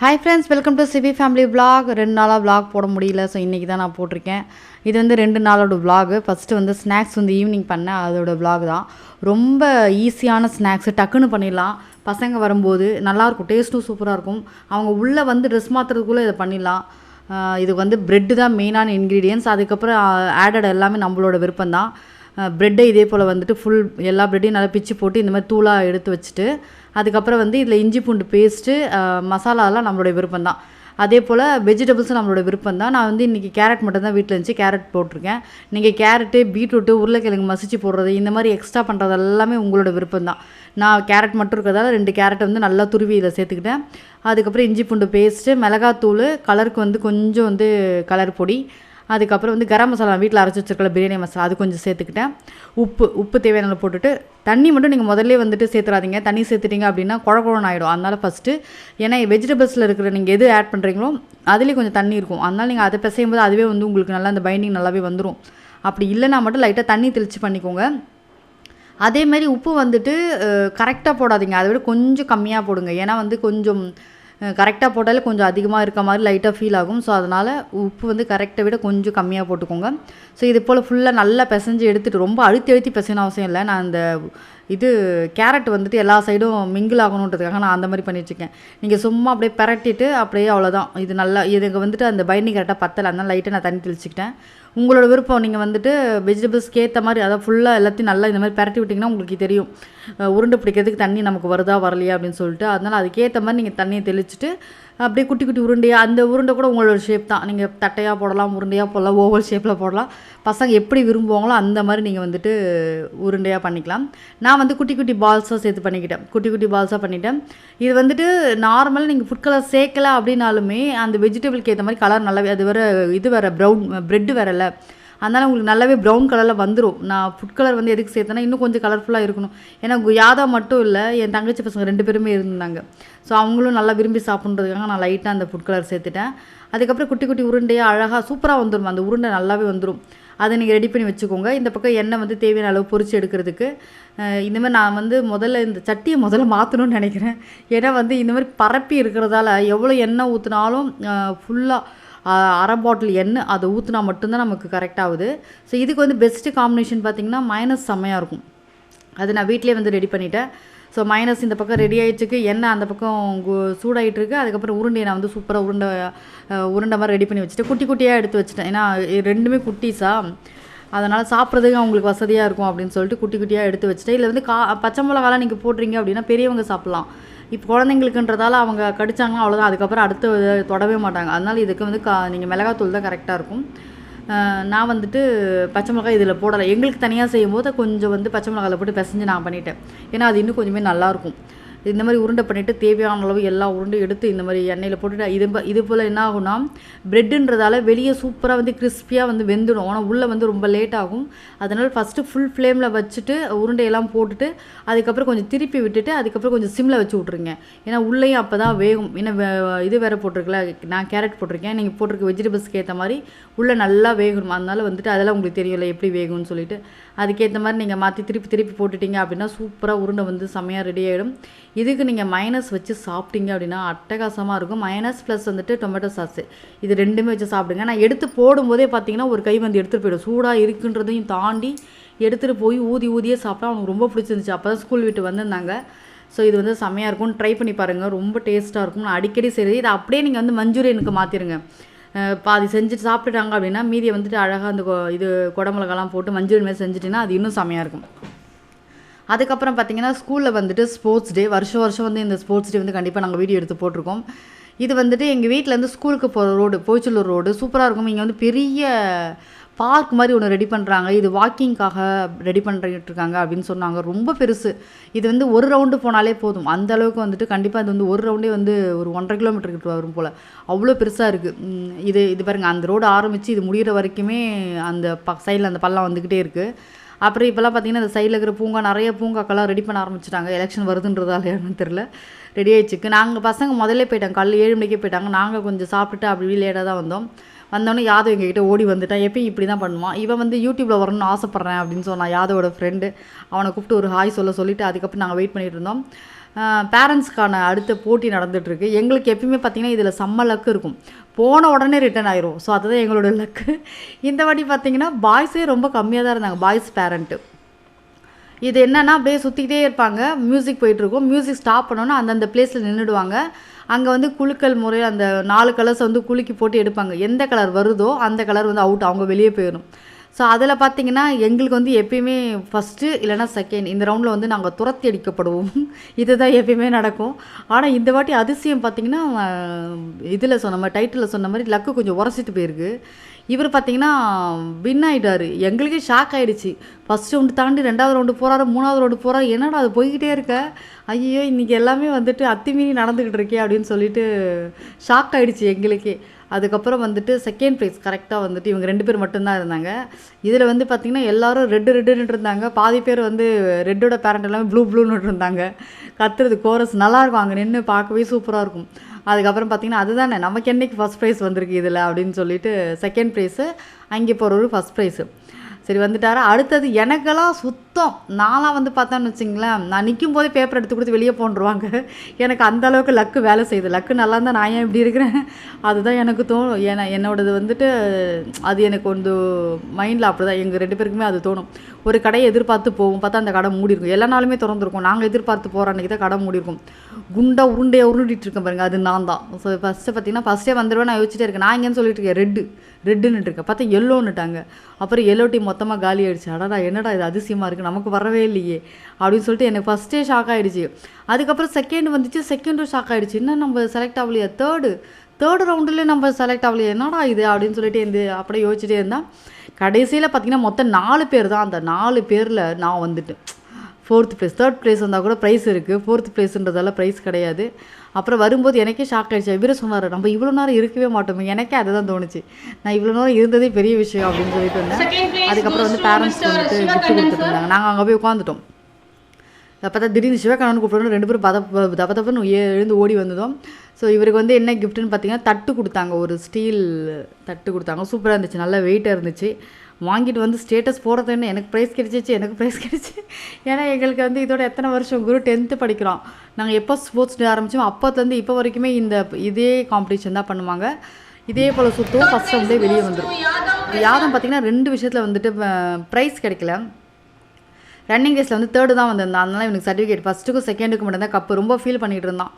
Hi friends welcome to CB family vlog ரெண்டு நாளாக vlog போட முடியல ஸோ இன்றைக்கி தான் நான் போட்டிருக்கேன். இது வந்து ரெண்டு நாளோட விளாகு ஃபஸ்ட்டு வந்து ஸ்நாக்ஸ் வந்து ஈவினிங் பண்ணேன் அதோட விளாக் தான். ரொம்ப ஈஸியான ஸ்நாக்ஸு டக்குன்னு பண்ணிடலாம். பசங்க வரும்போது நல்லாயிருக்கும் டேஸ்ட்டும் சூப்பராக இருக்கும். அவங்க உள்ளே வந்து ட்ரெஸ் மாற்றுறதுக்குள்ளே இதை பண்ணிடலாம். இது வந்து ப்ரெட்டு தான் மெயினான இன்க்ரீடியன்ஸ் அதுக்கப்புறம் ஆடட் எல்லாமே நம்மளோட விருப்பம் தான். ப்ரெட்டை இதே போல் வந்துட்டு ஃபுல் எல்லா ப்ரெட்டையும் நல்லா பிச்சு போட்டு இந்த மாதிரி தூளாக எடுத்து வச்சுட்டு அதுக்கப்புறம் வந்து இதில் இஞ்சி பூண்டு பேஸ்ட்டு மசாலாலாம் நம்மளுடைய விருப்பம் தான் அதே போல் வெஜிடபிள்ஸும் நம்மளோட விருப்பம் தான் நான் வந்து இன்றைக்கி கேரட் மட்டும் தான் வீட்டில் இருந்துச்சு. கேரட் போட்டிருக்கேன். நீங்கள் கேரட்டு பீட்ரூட்டு உருளைக்கிழங்கு மசிச்சு போடுறது இந்த மாதிரி எக்ஸ்ட்ரா பண்ணுறது எல்லாமே உங்களோட விருப்பம் தான் நான் கேரட் மட்டும் இருக்கிறதால ரெண்டு கேரட்டை வந்து நல்லா துருவி இதில் சேர்த்துக்கிட்டேன். அதுக்கப்புறம் இஞ்சி பூண்டு பேஸ்ட்டு மிளகாத்தூள் கலருக்கு வந்து கொஞ்சம் வந்து கலர் பொடி. அதுக்கப்புறம் வந்து கரம் மசாலா வீட்டில் அரைச்சி வச்சிருக்கல பிரியாணி மசாலா அது கொஞ்சம் சேர்த்துக்கிட்டேன். உப்பு உப்பு தேவையான போட்டுட்டு தண்ணி மட்டும் நீங்கள் முதல்ல வந்துட்டு சேர்த்துறாதீங்க. தண்ணி சேர்த்துட்டீங்க அப்படின்னா குழ ஆகிடும் அதனால் ஃபஸ்ட்டு ஏன்னா வெஜிடபிள்ஸில் இருக்கிற நீங்கள் எது ஆட் பண்ணுறீங்களோ அதுலேயும் கொஞ்சம் தண்ணி இருக்கும். அதனால் நீங்கள் அதை பிசையும் போது அதுவே வந்து உங்களுக்கு நல்லா அந்த பைண்டிங் நல்லாவே வந்துடும் அப்படி இல்லைன்னா மட்டும் லைட்டாக தண்ணி தெளித்து பண்ணிக்கோங்க. அதே மாதிரி உப்பு வந்துட்டு கரெக்டாக போடாதீங்க. அதை விட கொஞ்சம் கம்மியாக போடுங்க. ஏன்னா வந்து கொஞ்சம் கரெக்டாக போட்டாலே கொஞ்சம் அதிகமாக இருக்க மாதிரி லைட்டாக ஃபீல் ஆகும். ஸோ அதனால் உப்பு வந்து கரெக்டை விட கொஞ்சம் கம்மியாக போட்டுக்கோங்க. ஸோ இது போல் ஃபுல்லாக நல்லா பிசைஞ்சு எடுத்துகிட்டு ரொம்ப அழுத்தி அழுத்தி பிசைன அவசியம் இல்லை. நான் அந்த இது கேரட் வந்துட்டு எல்லா சைடும் மிங்கிள் ஆகணுன்றதுக்காக நான் அந்த மாதிரி பண்ணி வச்சுருக்கேன் நீங்கள் சும்மா அப்படியே பரட்டிட்டு அப்படியே அவ்வளோதான் இது நல்லா இதுக்கு வந்துட்டு அந்த பைண்டிங் கரெக்டாக பத்தலை. அதனால் லைட்டாக நான் தண்ணி தெளிச்சுக்கிட்டேன். உங்களோட விருப்பம் நீங்கள் வந்துட்டு வெஜிடபிள்ஸ்க்கு ஏற்ற மாதிரி அதை ஃபுல்லாக எல்லாத்தையும் நல்லா இந்த மாதிரி பரட்டி விட்டிங்கன்னா உங்களுக்கு தெரியும். உருண்டை பிடிக்கிறதுக்கு தண்ணி நமக்கு வருதா வரலையா அப்படின்னு சொல்லிட்டு. அதனால் அதுக்கேற்ற மாதிரி நீங்கள் தண்ணியை தெளிச்சுட்டு அப்படியே குட்டி குட்டி உருண்டையாக அந்த உருண்டை கூட உங்களோட ஷேப் தான். நீங்கள் தட்டையாக போடலாம் உருண்டையாக போடலாம் ஓவல் ஷேப்பில் போடலாம். பசங்க எப்படி விரும்புவாங்களோ அந்த மாதிரி நீங்கள் வந்துட்டு உருண்டையாக பண்ணிக்கலாம். நான் வந்து குட்டி குட்டி பால்ஸாக சேர்த்து பண்ணிக்கிட்டேன். குட்டி குட்டி பால்ஸாக பண்ணிட்டேன். இது வந்துட்டு நார்மலாக நீங்கள் ஃபுட் கலர் சேர்க்கலை அப்படின்னாலுமே அந்த வெஜிடபிள்க்கு ஏற்ற மாதிரி கலர் நல்லாவே அது வேறு இது வேறு ப்ரௌன் ப்ரெட்டு வேறல்ல. அதனால் உங்களுக்கு நல்லாவே ப்ரௌன் கலரில் வந்துடும் நான் ஃபுட் கலர் வந்து எதுக்கு சேர்த்தேன்னா இன்னும் கொஞ்சம் கலர்ஃபுல்லாக இருக்கணும். ஏன்னா யாதா மட்டும் இல்லை என் தங்கச்சி பசங்க ரெண்டு பேருமே இருந்தாங்க. ஸோ அவங்களும் நல்லா விரும்பி சாப்பிட்றதுக்காக நான் லைட்டாக அந்த ஃபுட் கலர் சேர்த்துட்டேன். அதுக்கப்புறம் குட்டி குட்டி உருண்டையாக அழகாக சூப்பராக வந்துடும் அந்த உருண்டை நல்லாவே வந்துடும் அதை நீங்கள் ரெடி பண்ணி வச்சுக்கோங்க. இந்த பக்கம் எண்ணெய் வந்து தேவையான அளவு பொறிச்சு எடுக்கிறதுக்கு. அஹ் இந்த மாதிரி நான் வந்து முதல்ல இந்த சட்டியை முதல்ல மாற்றணும்னு நினைக்கிறேன். ஏன்னா வந்து இந்த மாதிரி பரப்பி இருக்கிறதால எவ்வளோ எண்ணெய் ஊற்றினாலும் ஃபுல்லாக அரை பாட்டில் எண்ணெய் அதை ஊற்றினா மட்டும்தான் நமக்கு கரெக்டாகுது ஸோ இதுக்கு வந்து பெஸ்ட்டு காம்பினேஷன் பார்த்திங்கன்னா மைனஸ் செம்மையாக இருக்கும். அது நான் வீட்டிலே வந்து ரெடி பண்ணிட்டேன். ஸோ மைனஸ் இந்த பக்கம் ரெடி ஆகிடுச்சுக்கு எண்ணெய் அந்த பக்கம் கு- இருக்கு அதுக்கப்புறம் உருண்டையை நான் வந்து சூப்பராக உருண்டை உருண்டை மாதிரி ரெடி பண்ணி வச்சுட்டு குட்டி குட்டியாக எடுத்து வச்சுட்டேன். ஏன்னா ரெண்டுமே குட்டிஸா? அதனால் சாப்பிட்றதுக்கு அவங்களுக்கு வசதியாக இருக்கும் அப்படின்னு சொல்லிட்டு குட்டி குட்டியாக எடுத்து வச்சுட்டேன். இல்லை வந்து கா பச்சை மிளகாலாம் நீங்கள் போடுறீங்க அப்படின்னா பெரியவங்க சாப்பிட்லாம். இப்போ குழந்தைங்களுக்குன்றதால அவங்க கடிச்சாங்கன்னா அவ்வளோதான் அதுக்கப்புறம் அடுத்து தொடவே மாட்டாங்க. அதனால் இதுக்கு வந்து கா நீங்கள் மிளகாத்தூள் தான் கரெக்டாக இருக்கும். நான் வந்துட்டு பச்சை மிளகாய் இதில் போடலை. எங்களுக்கு தனியாக செய்யும் போது கொஞ்சம் வந்து பச்சை மிளகாயில் போட்டு பிசைஞ்சு நான் பண்ணிட்டேன். ஏன்னா அது இன்னும் கொஞ்சமே நல்லாயிருக்கும் இந்த மாதிரி உருண்டை பண்ணிவிட்டு தேவையான அளவு எல்லா உருண்டையும் எடுத்து இந்த மாதிரி எண்ணெயில் போட்டுட்டு இது இது போல் என்ன ஆகும்னா ப்ரெட்டுன்றதால வெளியே சூப்பராக வந்து கிறிஸ்பியாக வந்து வெந்துடும். ஆனால் உள்ளே வந்து ரொம்ப லேட் ஆகும். அதனால் ஃபஸ்ட்டு ஃபுல் ஃப்ளேமில் வச்சுட்டு உருண்டையெல்லாம் போட்டுட்டு அதுக்கப்புறம் கொஞ்சம் திருப்பி விட்டுட்டு அதுக்கப்புறம் கொஞ்சம் சிம்மில் வச்சு விட்ருங்க ஏன்னா உள்ளேயும் அப்போ தான் வேகும். ஏன்னா வே- இது வேறு போட்டிருக்கல நான் கேரட் போட்டிருக்கேன். நீங்கள் போட்டிருக்க வெஜிடபிள்ஸ்க்கு ஏற்ற மாதிரி உள்ளே நல்லா வேகணும். அதனால வந்துட்டு அதெல்லாம் உங்களுக்கு தெரியும்ல எப்படி வேகும்னு சொல்லிட்டு. அதுக்கேற்ற மாதிரி நீங்கள் மாற்றி திருப்பி திருப்பி போட்டுட்டீங்க அப்படின்னா சூப்பராக உருண்டை வந்து செம்மையாக ரெடி ஆகிடும் இதுக்கு நீங்கள் மைனஸ் வச்சு சாப்பிட்டீங்க அப்படின்னா அட்டகாசமாக இருக்கும். மைனஸ் ப்ளஸ் வந்துட்டு டொமேட்டோ சாஸு இது ரெண்டுமே வச்சு சாப்பிடுங்க. நான் எடுத்து போடும்போதே பார்த்தீங்கன்னா ஒரு கை வந்து எடுத்துகிட்டு போயிடும். சூடாக இருக்குன்றதையும் தாண்டி எடுத்துகிட்டு போய் ஊதி ஊதியே சாப்பிட்டா அவனுக்கு ரொம்ப பிடிச்சிருந்துச்சு. அப்போ தான் ஸ்கூல் விட்டு வந்திருந்தாங்க. ஸோ இது வந்து செம்மையாக இருக்கும். ட்ரை பண்ணி பாருங்கள் ரொம்ப டேஸ்ட்டாக இருக்கும். நான் அடிக்கடி செய்கிறது இதை அப்படியே நீங்கள் வந்து மஞ்சூரியனுக்கு மாற்றிடுங்க பாதி செஞ்சுட்டு சாப்பிட்டுட்டாங்க அப்படின்னா மீதியை வந்துட்டு அழகாக அந்த இது குடமிளகாலாம் போட்டு மஞ்சள் மாதிரி செஞ்சுட்டிங்கன்னா அது இன்னும் செம்மையாக இருக்கும். அதுக்கப்புறம் பார்த்தீங்கன்னா ஸ்கூலில் வந்துட்டு ஸ்போர்ட்ஸ் டே வருஷம் வருஷம் வந்து இந்த ஸ்போர்ட்ஸ் டே வந்து கண்டிப்பாக நாங்கள் வீடியோ எடுத்து போட்டிருக்கோம். இது வந்துட்டு எங்கள் வீட்டிலேருந்து ஸ்கூலுக்கு போகிற ரோடு போய்ச்சலூர் ரோடு சூப்பராக இருக்கும். இங்கே வந்து பெரிய பார்க் மாதிரி ஒன்று ரெடி பண்ணுறாங்க இது வாக்கிங்காக ரெடி பண்ணிட்டு இருக்காங்க அப்படின்னு சொன்னாங்க. ரொம்ப பெருசு. இது வந்து ஒரு ரவுண்டு போனாலே போதும். அந்த அளவுக்கு வந்துட்டு கண்டிப்பாக இது வந்து ஒரு ரவுண்டே வந்து ஒரு ஒன்றரை கிலோமீட்டர் கிட்ட வரும் போல். அவ்வளோ பெருசாக இருக்குது இது இது பாருங்கள் அந்த ரோடு ஆரம்பித்து இது முடிகிற வரைக்குமே அந்த ப சைடில் அந்த பள்ளம் வந்துக்கிட்டே இருக்குது அப்புறம் இப்போல்லாம் பார்த்தீங்கன்னா இந்த சைடில் இருக்கிற பூங்கா நிறைய பூங்காக்கெல்லாம் ரெடி பண்ண ஆரம்பிச்சிட்டாங்க. எலெக்ஷன் வருதுன்றதால என்னன்னு தெரில ரெடி ஆயிடுச்சுக்கு. நாங்கள் பசங்க முதல்ல போயிட்டாங்க. காலையில் ஏழு மணிக்கே போயிட்டாங்க. நாங்கள் கொஞ்சம் சாப்பிட்டுட்டு அப்படி லேட்டாக தான் வந்தோம். வந்தோடனே யாதவ் எங்ககிட்ட ஓடி வந்துட்டான். எப்பயும் இப்படி தான் பண்ணுவான். இவன் வந்து யூடியூப்பில் வரணும்னு ஆசைப்பட்றேன் அப்படின்னு சொன்னான் யாதவோட ஃப்ரெண்டு அவனை கூப்பிட்டு ஒரு ஹாய் சொல்ல சொல்லிவிட்டு அதுக்கப்புறம் நாங்கள் வெயிட் பண்ணிட்டு இருந்தோம். பேரண்ட்ஸ்க்கான அடுத்த போட்டி நடந்துகிட்ருக்கு எங்களுக்கு எப்பயுமே பார்த்திங்கன்னா இதில் செம்ம லக்கு இருக்கும். போன உடனே ரிட்டர்ன் ஆயிரும். ஸோ அதுதான் எங்களோட லக்கு இந்த வாட்டி பார்த்தீங்கன்னா பாய்ஸே ரொம்ப கம்மியாக தான் இருந்தாங்க. பாய்ஸ் பேரண்ட்டு இது என்னென்னா அப்படியே சுற்றிக்கிட்டே இருப்பாங்க. மியூசிக் போயிட்டுருக்கும் மியூசிக் ஸ்டாப் பண்ணோன்னா அந்தந்த பிளேஸில் நின்றுடுவாங்க அங்கே வந்து குலுக்கல் முறையில் அந்த நாலு கலர்ஸ் வந்து குலுக்கி போட்டு எடுப்பாங்க. எந்த கலர் வருதோ அந்த கலர் வந்து அவுட் அவங்க வெளியே போயிடும் ஸோ அதில் பார்த்தீங்கன்னா எங்களுக்கு வந்து எப்பயுமே ஃபஸ்ட்டு இல்லைனா செகண்ட் இந்த ரவுண்டில் வந்து நாங்கள் துரத்தி அடிக்கப்படுவோம். இதுதான் எப்பயுமே நடக்கும். ஆனால் இந்த வாட்டி அதிசயம் பார்த்தீங்கன்னா இதில் சொன்ன மாதிரி டைட்டிலில் சொன்ன மாதிரி லக்கு கொஞ்சம் உரசிட்டு போயிருக்கு. இவர் பார்த்தீங்கன்னா வின் ஆகிட்டார் எங்களுக்கே ஷாக் ஆகிடுச்சு ஃபஸ்ட் ரவுண்டு தாண்டி ரெண்டாவது ரவுண்டு போகிறாரு மூணாவது ரவுண்டு போகிறாரு என்னடா அது போய்கிட்டே இருக்க? ஐயோ இன்றைக்கி எல்லாமே வந்துட்டு அத்துமீறி நடந்துக்கிட்டு இருக்கே அப்படின்னு சொல்லிட்டு ஷாக் ஆகிடுச்சு எங்களுக்கே. அதுக்கப்புறம் வந்துட்டு செகண்ட் ப்ரைஸ் கரெக்டாக வந்துட்டு இவங்க ரெண்டு பேர் மட்டும்தான் இருந்தாங்க. இதில் வந்து பார்த்திங்கன்னா எல்லாரும் ரெட்டு ரெட்டுன்னு இருந்தாங்க. பாதி பேர் வந்து ரெட்டோட பேரண்ட் எல்லாமே ப்ளூ ப்ளூன்னு இருந்தாங்க. கத்துறது கோரஸ் நல்லாயிருக்கும் அங்கே நின்று பார்க்கவே சூப்பராக இருக்கும். அதுக்கப்புறம் பார்த்திங்கன்னா அதுதானே நமக்கு என்றைக்கு ஃபஸ்ட் ப்ரைஸ் வந்திருக்கு இதில் அப்படின்னு சொல்லிட்டு செகண்ட் ப்ரைஸு அங்கே போகிற ஒரு ஃபஸ்ட் ப்ரைஸு சரி வந்துட்டாரா. அடுத்தது எனக்கெல்லாம் சுத்தம் நான்லாம் வந்து பார்த்தோன்னு வச்சிங்களேன் நான் நிற்கும் போதே பேப்பர் எடுத்து கொடுத்து வெளியே போன்றுவாங்க. எனக்கு அந்த அளவுக்கு லக்கு வேலை செய்யுது. லக்கு நல்லா இருந்தால் நான் ஏன் இப்படி இருக்கிறேன்? அதுதான் எனக்கு தோணும். ஏன்னா என்னோடது வந்துட்டு அது எனக்கு வந்து மைண்டில் அப்படி தான் எங்கள் ரெண்டு பேருக்குமே அது தோணும். ஒரு கடையை எதிர்பார்த்து போவோம். பார்த்தா அந்த கடை மூடி இருக்கும். எல்லா நாளுமே திறந்துருக்கும். நாங்கள் எதிர்பார்த்து போகிற அன்றைக்கி தான் கடை மூடி இருக்கும். குண்டா உருண்டையாக உருண்டிட்டு இருக்கேன் பாருங்க. அது நான் தான். ஸோ ஃபஸ்ட்டு பார்த்தீங்கன்னா ஃபஸ்ட்டே வந்துடுவேன் நான் யோசிச்சிட்டே இருக்கேன். நான் எங்கேன்னு சொல்லிட்டு இருக்கேன் ரெட்டு. ரெட்டுன்னுட்டு இருக்கேன். பார்த்தா எல்லோன்னுட்டாங்க அப்புறம் எல்லோ டீம் மொத்தமாக காலி ஆயிடுச்சு. அடடா என்னடா இது அதிசயமாக இருக்குது நமக்கு வரவே இல்லையே அப்படின்னு சொல்லிட்டு எனக்கு ஃபஸ்ட்டே ஷாக் ஆகிடுச்சு அதுக்கப்புறம் செகண்ட் வந்துச்சு செகண்டும் ஷாக் ஆகிடுச்சு இன்னும் நம்ம செலக்ட் ஆகலையா? தேர்டு தேர்டு ரவுண்டுலேயே நம்ம செலக்ட் ஆகலையே? என்னடா இது? அப்படின்னு சொல்லிட்டு இருந்து அப்படியே யோசிச்சுட்டே இருந்தால் கடைசியில் பார்த்தீங்கன்னா மொத்தம் நாலு பேர் தான். அந்த நாலு பேரில் நான் வந்துட்டேன். ஃபோர்த் ப்ளேஸ் தேர்ட் ப்ளேஸ் வந்தால் கூட ப்ரைஸ் இருக்குது ஃபோர்த் ப்ளேஸுன்றதால ப்ரைஸ் கிடையாது. அப்புறம் வரும்போது எனக்கே ஷாக் ஆகிடுச்சு இவரே சொன்னார் நம்ம இவ்வளோ நேரம் இருக்கவே மாட்டோமே. எனக்கே அதுதான் தோணுச்சு. நான் இவ்வளோ நேரம் இருந்ததே பெரிய விஷயம் அப்படின்னு சொல்லிட்டு இருந்தேன். அதுக்கப்புறம் வந்து பேரண்ட்ஸ் வந்துட்டு கிஃப்ட் கொடுத்துட்டு இருந்தாங்க. நாங்கள் அங்கே போய் உட்காந்துட்டோம் தான் திடீர்னு சிவகண்ணன் கூப்பிடணும் ரெண்டு பேரும் பத தப்ப தப்பன்னு எழுந்து ஓடி வந்ததும் ஸோ இவருக்கு வந்து என்ன கிஃப்ட்டுன்னு பார்த்தீங்கன்னா தட்டு கொடுத்தாங்க. ஒரு ஸ்டீல் தட்டு கொடுத்தாங்க. சூப்பராக இருந்துச்சு. நல்ல வெயிட்டாக இருந்துச்சு. வாங்கிட்டு வந்து ஸ்டேட்டஸ் போடுறது என்ன எனக்கு ப்ரைஸ் கிடைச்சிச்சு எனக்கு ப்ரைஸ் கிடைச்சி. ஏன்னா எங்களுக்கு வந்து இதோட எத்தனை வருஷம்? குரு டென்த்து படிக்கிறோம். நாங்கள் எப்போ ஸ்போர்ட்ஸ் டே ஆரம்பித்தோம் அப்போத்துலேருந்து இப்போ வரைக்குமே இந்த இதே காம்படிஷன் தான் பண்ணுவாங்க. இதே போல் சுற்றும் ஃபஸ்ட் வந்து வெளியே வந்துடும் யாரும் பார்த்தீங்கன்னா ரெண்டு விஷயத்தில் வந்துட்டு ப்ரைஸ் கிடைக்கல. ரன்னிங் ரேஸில் வந்து தேர்டு தான் வந்திருந்தான். அதனால் இவனுக்கு சர்டிஃபிகேட் ஃபஸ்ட்டுக்கும் செகண்டுக்கும் மட்டும் தான் கப்பு ரொம்ப ஃபீல் பண்ணிகிட்டு இருந்தான்.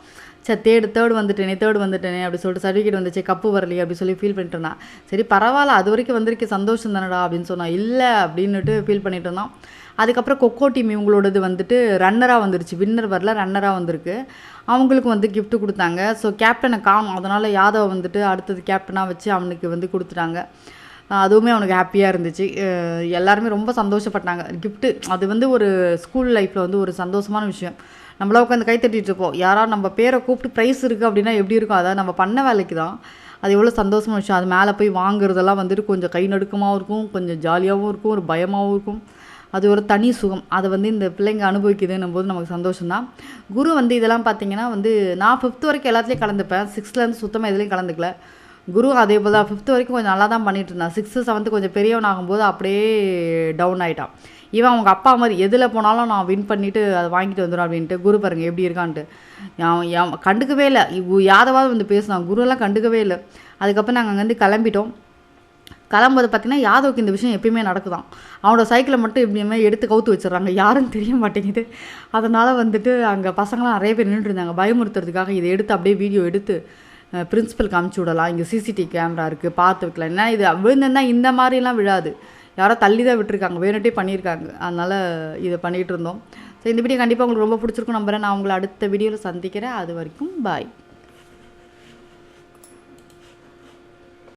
சரி தேர்டு தேர்டு வந்துட்டேனே தேர்டு வந்துட்டேனே அப்படி சொல்லிட்டு சர்டிஃபிகேட் வந்துச்சு கப்பு வரலையே அப்படி சொல்லி ஃபீல் பண்ணிட்டு இருந்தான். சரி பரவாயில்ல அது வரைக்கும் வந்திருக்கு சந்தோஷம் தானடா அப்படின்னு சொன்னான். இல்லை அப்படின்னுட்டு ஃபீல் பண்ணிட்டு இருந்தான். அதுக்கப்புறம் கொக்கோ டீம் இவங்களோடது வந்துட்டு ரன்னராக வந்துருச்சு. வின்னர் வரல ரன்னராக வந்திருக்கு. அவங்களுக்கு வந்து கிஃப்ட் கொடுத்தாங்க. ஸோ கேப்டனை காணும். அதனால் யாதவ் வந்துட்டு அடுத்தது கேப்டனாக வச்சு அவனுக்கு வந்து கொடுத்துட்டாங்க. அதுவுமே அவனுக்கு ஹாப்பியாக இருந்துச்சு. எல்லாருமே ரொம்ப சந்தோஷப்பட்டாங்க. கிஃப்ட்டு அது வந்து ஒரு ஸ்கூல் லைஃப்பில் வந்து ஒரு சந்தோஷமான விஷயம். நம்மளா உட்காந்து கை தட்டிட்டு இருப்போம். யாராவது நம்ம பேரை கூப்பிட்டு ப்ரைஸ் இருக்குது அப்படின்னா எப்படி இருக்கும்? அதாவது நம்ம பண்ண வேலைக்கு தான். அது எவ்வளோ சந்தோஷமான விஷயம். அது மேலே போய் வாங்குறதெல்லாம் வந்துட்டு கொஞ்சம் கை நடுக்கமாகவும் இருக்கும். கொஞ்சம் ஜாலியாகவும் இருக்கும். ஒரு பயமாகவும் இருக்கும். அது ஒரு தனி சுகம். அதை வந்து இந்த பிள்ளைங்க அனுபவிக்குதுன்னும் போது நமக்கு சந்தோஷம்தான். குரு வந்து இதெல்லாம் பார்த்தீங்கன்னா வந்து நான் ஃபிஃப்த் வரைக்கும் எல்லாத்துலேயும் கலந்துப்பேன். சிக்ஸ்த்லேருந்து சுத்தமாக எதுலேயும் கலந்துக்கல. குரு அதே போல் தான். ஃபிஃப்த் வரைக்கும் கொஞ்சம் நல்லா தான் பண்ணிகிட்டு இருந்தான். சிக்ஸ்த்து செவன்த்து கொஞ்சம் பெரியவன் ஆகும்போது அப்படியே டவுன் ஆகிட்டான் இவன் அவங்க அப்பா மாதிரி எதில் போனாலும் நான் வின் பண்ணிவிட்டு அதை வாங்கிட்டு வந்துடும் அப்படின்ட்டு குரு பாருங்க எப்படி இருக்கான்ட்டு. அவன் கண்டுக்கவே இல்லை. யாதவாவது வந்து பேசினான். குருவெல்லாம் கண்டுக்கவே இல்லை. அதுக்கப்புறம் நாங்கள் அங்கேருந்து கிளம்பிட்டோம். கிளம்புறது பார்த்தீங்கன்னா யாதவுக்கு இந்த விஷயம் எப்பயுமே நடக்குதான். அவனோட சைக்கிளை மட்டும் எப்படியுமே எடுத்து கவுத்து வச்சிடுறாங்க. யாரும் தெரிய மாட்டேங்குது. அதனால் வந்துட்டு அங்கே பசங்களாம் நிறைய பேர் நின்றுட்டு இருந்தாங்க. பயமுறுத்துறதுக்காக இதை எடுத்து அப்படியே வீடியோ எடுத்து பிரின்சிபலுக்கு காமிச்சு விடலாம். இங்கே சிசிடிவி கேமரா இருக்குது பார்த்து வைக்கலாம். ஏன்னா இது? விழுந்திருந்தா இந்த மாதிரிலாம் விழாது. யாரோ தள்ளி தான் விட்டுருக்காங்க. வேணுட்டே பண்ணியிருக்காங்க. அதனால் இதை பண்ணிகிட்டு இருந்தோம். ஸோ இந்த வீடியோ கண்டிப்பாக உங்களுக்கு ரொம்ப பிடிச்சிருக்கும் நம்புறேன். நான் உங்களை அடுத்த வீடியோவில் சந்திக்கிறேன். அது வரைக்கும் பாய்